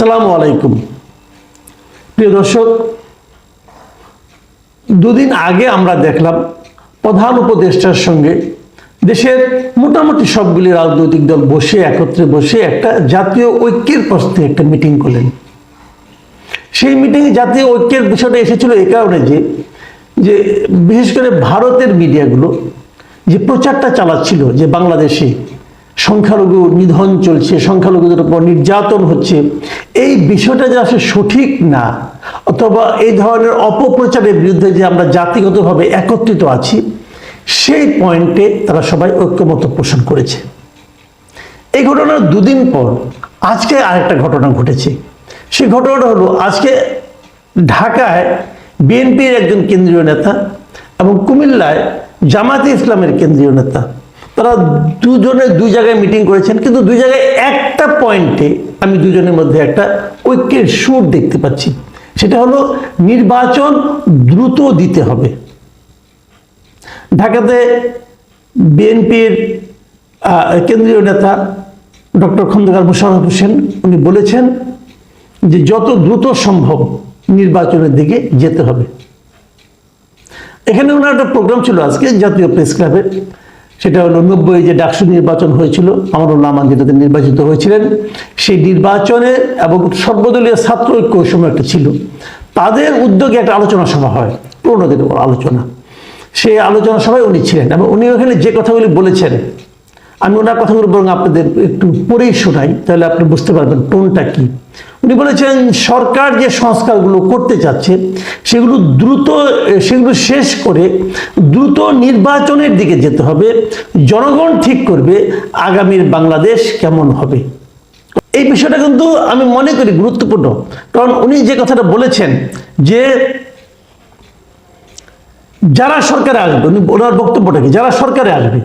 আসসালামু আলাইকুম। প্রিয় দর্শক, দুদিন আগে আমরা দেখলাম প্রধান উপদেষ্টার সঙ্গে দেশের মোটামুটি সবগুলি রাজনৈতিক দল বসে একত্রে বসে একটা জাতীয় ঐক্যের প্রশ্নে একটা মিটিং করলেন। সেই মিটিংয়ে জাতীয় ঐক্যের বিষয়টা এসেছিল এই কারণে যে যে বিশেষ করে ভারতের মিডিয়াগুলো যে প্রচারটা চালাচ্ছিল যে বাংলাদেশে সংখ্যালঘু নিধন চলছে, সংখ্যালঘুদের উপর নির্যাতন হচ্ছে। এই বিষয়টা যে আসলে সঠিক না, অথবা এই ধরনের অপপ্রচারের বিরুদ্ধে যে আমরা জাতিগতভাবে একত্রিত আছি, সেই পয়েন্টে তারা সবাই ঐক্যমত পোষণ করেছে। এই ঘটনার দুদিন পর আজকে আরেকটা ঘটনা ঘটেছে। সেই ঘটনাটা হলো, আজকে ঢাকায় বিএনপির একজন কেন্দ্রীয় নেতা এবং কুমিল্লায় জামাতে ইসলামের কেন্দ্রীয় নেতা তারা দুজনে দুই জায়গায় মিটিং করেছেন, কিন্তু দুই জায়গায় একটা পয়েন্টে আমি দুজনের মধ্যে একটা ঐক্যের সুর দেখতে পাচ্ছি। সেটা হলো নির্বাচন দ্রুত দিতে হবে। ঢাকাতে বিএনপির কেন্দ্রীয় নেতা ডক্টর খন্দকার মুশারফ হোসেন উনি বলেছেন যে যত দ্রুত সম্ভব নির্বাচনের দিকে যেতে হবে। এখানে ওনার একটা প্রোগ্রাম ছিল আজকে জাতীয় প্রেস ক্লাবে সেটা হলো নব্বই যে ডাকসু নির্বাচন হয়েছিল আমার রহমান যেটাতে নির্বাচিত হয়েছিলেন। সেই নির্বাচনে এবং সর্বদলীয় ছাত্র ঐক্য সময় একটা ছিল। তাদের উদ্যোগে একটা আলোচনা সভা হয়, পুরোনো দিনের আলোচনা। সেই আলোচনা সভায় উনি ছিলেন এবং উনি ওখানে যে কথাগুলি বলেছেন আমি ওনার কথাগুলো বরং আপনাদের একটু পরেই শোনাই, তাহলে আপনি বুঝতে পারবেন টোনটা কি। উনি বলেছেন, সরকার যে সংস্কারগুলো করতে চাচ্ছে, সেগুলো দ্রুত, সেগুলো শেষ করে দ্রুত নির্বাচনের দিকে যেতে হবে। জনগণ ঠিক করবে আগামীর বাংলাদেশ কেমন হবে। এই বিষয়টা কিন্তু আমি মনে করি গুরুত্বপূর্ণ, কারণ উনি যে কথাটা বলেছেন যে যারা সরকারে আসবে, উনি ওনার বক্তব্যটা কি? যারা সরকারে আসবে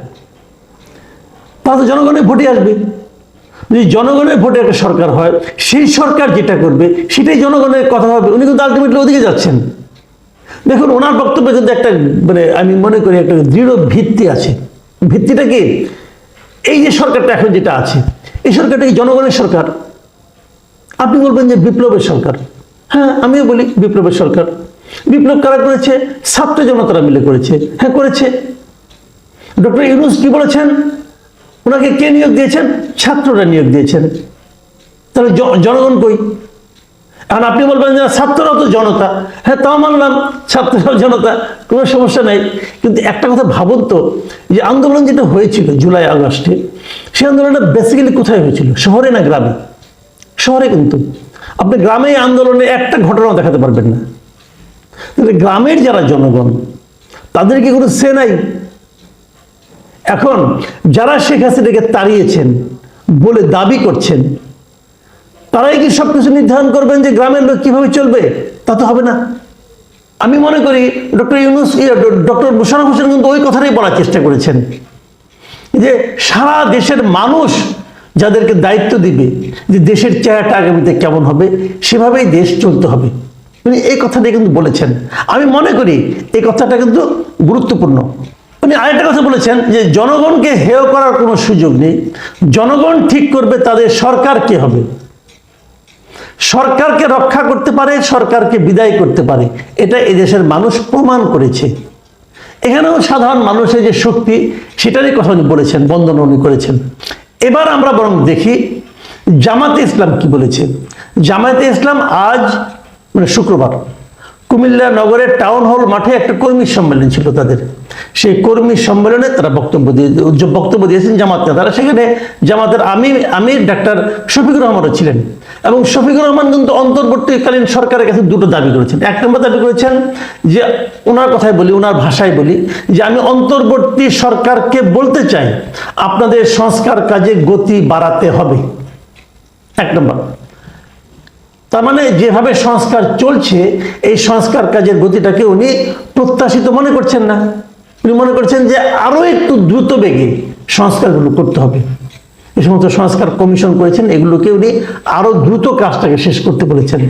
তারা তো জনগণের ভোটে আসবে। যদি জনগণের ভোটে একটা সরকার হয়, সেই সরকার যেটা করবে, সেটাই জনগণের কথা হবে উনি কিন্তু আলটিমেটলি ওদিকে যাচ্ছেন। দেখুন, ওনার বক্তব্যে কিন্তু একটা মানে আমি মনে করি একটা দৃঢ় ভিত্তি আছে। ভিত্তিটা কি? এই যে সরকারটা এখন যেটা আছে, এই সরকারটা কি জনগণের সরকার? আপনি বলবেন যে বিপ্লবের সরকার। হ্যাঁ আমিও বলি বিপ্লবের সরকার। বিপ্লব কারা করেছে? ছাত্র জনতারা মিলে করেছে। হ্যাঁ করেছে। ডক্টর ইউনুস কি বলেছেন? ওনাকে কে নিয়োগ দিয়েছেন? ছাত্ররা নিয়োগ দিয়েছেন। তাহলে জনগণ কই? এখন আপনি বলবেন যে ছাত্ররা তো জনতা। হ্যাঁ তাও মানলাম, ছাত্ররাও জনতা, কোনো সমস্যা নাই। কিন্তু একটা কথা ভাবুন তো, যে আন্দোলন যেটা হয়েছিল জুলাই, আগস্টে, সেই আন্দোলনটা বেসিক্যালি কোথায় হয়েছিল? শহরে না গ্রামে? শহরে কিন্তু। আপনি গ্রামে আন্দোলনে একটা ঘটনাও দেখাতে পারবেন না। তাহলে গ্রামের যারা জনগণ, তাদের কি কোনো সে নাই? এখন যারা শেখ হাসিনাকে তাড়িয়েছেন, বলে দাবি করছেন, তারাই কি সব কিছু নির্ধারণ করবেন যে গ্রামের লোক কীভাবে চলবে? তা তো হবে না। আমি মনে করি ডক্টর ইউনুস ডক্টর মুশারফ হোসেন কিন্তু ওই কথাটাই বলার চেষ্টা করেছেন, যে সারা দেশের মানুষ যাদেরকে দায়িত্ব দিবে যে দেশের চেহারাটা আগামীতে কেমন হবে, সেভাবেই দেশ চলতে হবে। উনি এই কথাটাই কিন্তু বলেছেন। আমি মনে করি এই কথাটা কিন্তু গুরুত্বপূর্ণ। উনি আরেকটা কথা বলেছেন যে জনগণকে হেয় করার কোনো সুযোগ নেই। জনগণ ঠিক করবে তাদের সরকার কে হবে? সরকারকে রক্ষা করতে পারে, সরকারকে বিদায় করতে পারে। এটা এদেশের মানুষ প্রমাণ করেছে। এখানেও সাধারণ মানুষের যে শক্তি, সেটারই কথা উনি বলেছেন, বন্দনা উনি করেছেন। এবার আমরা বরং দেখি জামাতে ইসলাম কি বলেছে? জামাতে ইসলাম আজ মানে শুক্রবার কুমিল্লা নগরের টাউন হল মাঠে একটা কর্মী সম্মেলন ছিল তাদের। সেই কর্মী সম্মেলনে তারা বক্তব্য দিয়ে বক্তব্য দিয়েছেন জামাত নেতারা সেখানে জামাতের আমির আমির ডাক্তার শফিকুর রহমানও ছিলেন। এবং শফিকুর রহমান কিন্তু অন্তর্বর্তীকালীন সরকারের কাছে দুটো দাবি করেছেন। এক নম্বর দাবি করেছেন যে ওনার কথায় বলি ওনার ভাষায় বলি, যে আমি অন্তর্বর্তী সরকারকে বলতে চাই, আপনাদের সংস্কার কাজে গতি বাড়াতে হবে। এক নম্বর। তার মানে যেভাবে সংস্কার চলছে, এই সংস্কার কাজের গতিটাকে উনি প্রত্যাশিত মনে করছেন না। উনি মনে করছেন যে আরও একটু দ্রুত বেগে সংস্কারগুলো করতে হবে। এই সমস্ত সংস্কার কমিশন করেছেন, এগুলোকে উনি আরও দ্রুত কাজটাকে শেষ করতে বলেছেন।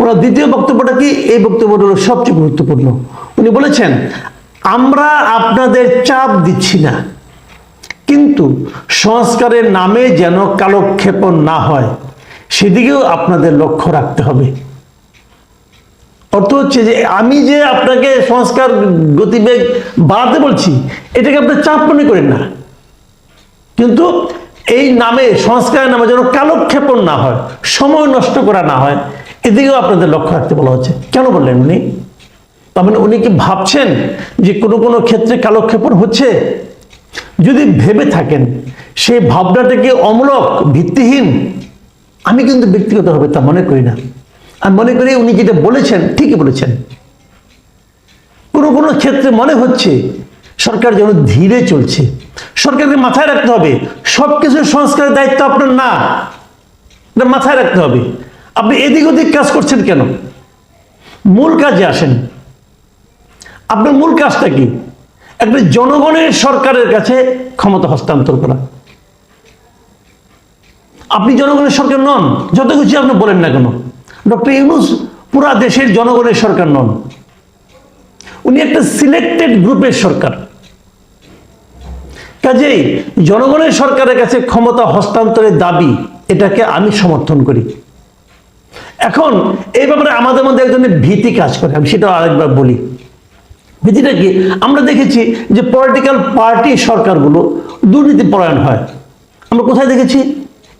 ওনার দ্বিতীয় বক্তব্যটা কি? এই বক্তব্যটা হলো সবচেয়ে গুরুত্বপূর্ণ। উনি বলেছেন, আমরা আপনাদের চাপ দিচ্ছি না, কিন্তু সংস্কারের নামে যেন কালক্ষেপণ না হয়। সেদিকেও আপনাদের লক্ষ্য রাখতে হবে। অর্থ হচ্ছে যে আমি যে আপনাকে সংস্কার গতিবেগ বাড়াতে বলছি, এটাকে আপনি চাপ মনে করেন না। কিন্তু এই নামে, সংস্কারের নামে যেন কালক্ষেপণ না হয়, সময় নষ্ট করা না হয়, এদিকেও আপনাদের লক্ষ্য রাখতে বলা হচ্ছে। কেন বললেন উনি? তার মানে উনি কি ভাবছেন যে কোনো কোনো ক্ষেত্রে কালক্ষেপণ হচ্ছে? যদি ভেবে থাকেন, সেই ভাবনাটাকে অমূলক, ভিত্তিহীন আমি কিন্তু ব্যক্তিগতভাবে তা মনে করি না। আমি মনে করি উনি যেটা বলেছেন, ঠিকই বলেছেন। কোনো কোনো ক্ষেত্রে মনে হচ্ছে সরকার যেন ধীরে চলছে। সরকারকে মাথায় রাখতে হবে সব কিছু সংস্কারের দায়িত্ব আপনার না। মাথায় রাখতে হবে। আপনি এদিক ওদিক কাজ করছেন কেন? মূল কাজে আসেন। আপনার মূল কাজটা কি? একটা জনগণের সরকারের কাছে ক্ষমতা হস্তান্তর করা। আপনি জনগণের সরকার নন, যত কিছু আপনি বলেন না কেন? ডক্টর ইউনুস পুরা দেশের জনগণের সরকার নন। উনি একটা সিলেক্টেড গ্রুপের সরকার। কাজেই জনগণের সরকারের কাছে ক্ষমতা হস্তান্তরের দাবি, এটাকে আমি সমর্থন করি। এখন এই ব্যাপারে আমাদের মধ্যে এক ধরনের ভীতি কাজ করে, আমি সেটা আরেকবার বলি। ভীতিটা কি? আমরা দেখেছি যে পলিটিক্যাল পার্টি সরকারগুলো দুর্নীতি পরায়ণ হয়। আমরা কোথায় দেখেছি?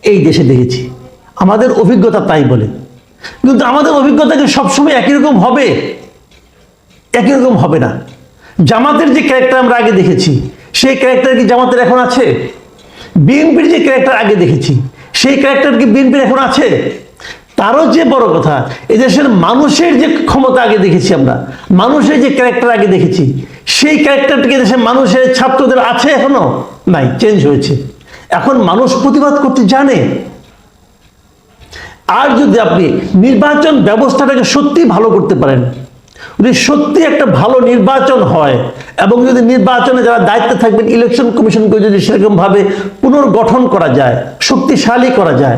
এই দেশে দেখেছি। আমাদের অভিজ্ঞতা তাই বলে। কিন্তু আমাদের অভিজ্ঞতা কি সবসময় একই রকম হবে? একই রকম হবে না। জামাতের যে ক্যারেক্টার আমরা আগে দেখেছি, সেই ক্যারেক্টার কি জামাতের এখন আছে? বিএনপির যে ক্যারেক্টার আগে দেখেছি, সেই ক্যারেক্টার কি বিএনপির এখন আছে? তারও যে বড় কথা, এদেশের মানুষের যে ক্ষমতা আগে দেখেছি আমরা, মানুষের যে ক্যারেক্টার আগে দেখেছি, সেই ক্যারেক্টারটিকে দেশের মানুষের, ছাত্রদের আছে এখনও? নাই চেঞ্জ হয়েছে। এখন মানুষ প্রতিবাদ করতে জানে। আর যদি আপনি নির্বাচন ব্যবস্থাটাকে সত্যি ভালো করতে পারেন, যদি সত্যি একটা ভালো নির্বাচন হয়, এবং যদি নির্বাচনে যারা দায়িত্বে থাকবেন ইলেকশন কমিশনকে যদি সেরকমভাবে পুনর্গঠন করা যায়, শক্তিশালী করা যায়,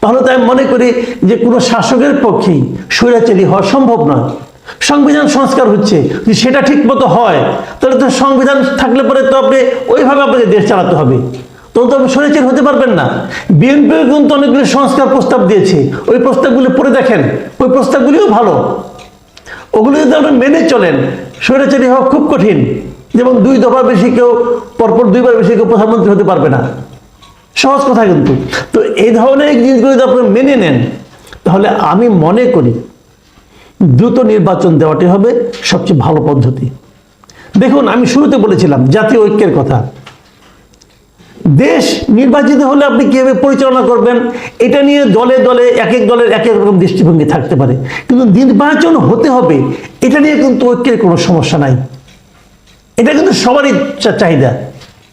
তাহলে তো আমি মনে করি যে কোনো শাসকের পক্ষেই স্বৈরাচারী হওয়া সম্ভব নয়। সংবিধান সংস্কার হচ্ছে, যদি সেটা ঠিক মতো হয়, তাহলে তো সংবিধান থাকলে পরে তো আপনি ওইভাবে আপনাকে দেশ চালাতে হবে। তখন স্বৈরাচার হতে পারবেন না। বিএনপি কিন্তু অনেকগুলি সংস্কার প্রস্তাব দিয়েছে। ওই প্রস্তাবগুলি পড়ে দেখেন, ওই প্রস্তাবগুলিও ভালো। ওগুলো যদি আপনি মেনে চলেন স্বৈরাচারী হওয়া খুব কঠিন। যেমন দুই দফা বেশি কেউ, পরপর দুইবার বেশি কেউ প্রধানমন্ত্রী হতে পারবে না। সহজ কথা কিন্তু। তো এই ধরনের জিনিসগুলো যদি আপনি মেনে নেন, তাহলে আমি মনে করি দ্রুত নির্বাচন দেওয়াটি হবে সবচেয়ে ভালো পদ্ধতি। দেখুন, আমি শুরুতে বলেছিলাম জাতীয় ঐক্যের কথা। দেশ নির্বাচিত হলে আপনি কীভাবে পরিচালনা করবেন? এটা নিয়ে দলে দলে এক এক দলের এক এক রকম দৃষ্টিভঙ্গি থাকতে পারে। কিন্তু নির্বাচন হতে হবে, এটা নিয়ে কিন্তু ঐক্যের কোনো সমস্যা নাই। এটা কিন্তু সবারই চাহিদা।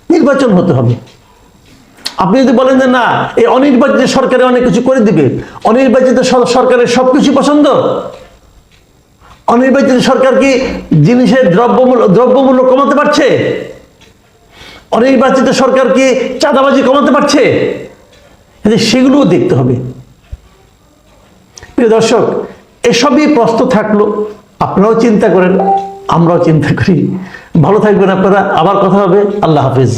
নির্বাচন হতে হবে। আপনি যদি বলেন যে, না, এই অনির্বাচিত সরকারে অনেক কিছু করে দিবে। অনির্বাচিত সরকারের সব কিছু পছন্দ? অনির্বাচিত সরকার কি জিনিসের দ্রব্যমূল্য দ্রব্যমূল্য কমাতে পারছে? অনির্বাচিত সরকার কি চাঁদাবাজি কমাতে পারছে? সেগুলোও দেখতে হবে। প্রিয় দর্শক, এসবই প্রশ্ন থাকল, আপনারাও চিন্তা করেন, আমরাও চিন্তা করি। ভালো থাকবেন আপনারা, আবার কথা হবে। আল্লাহ হাফিজ।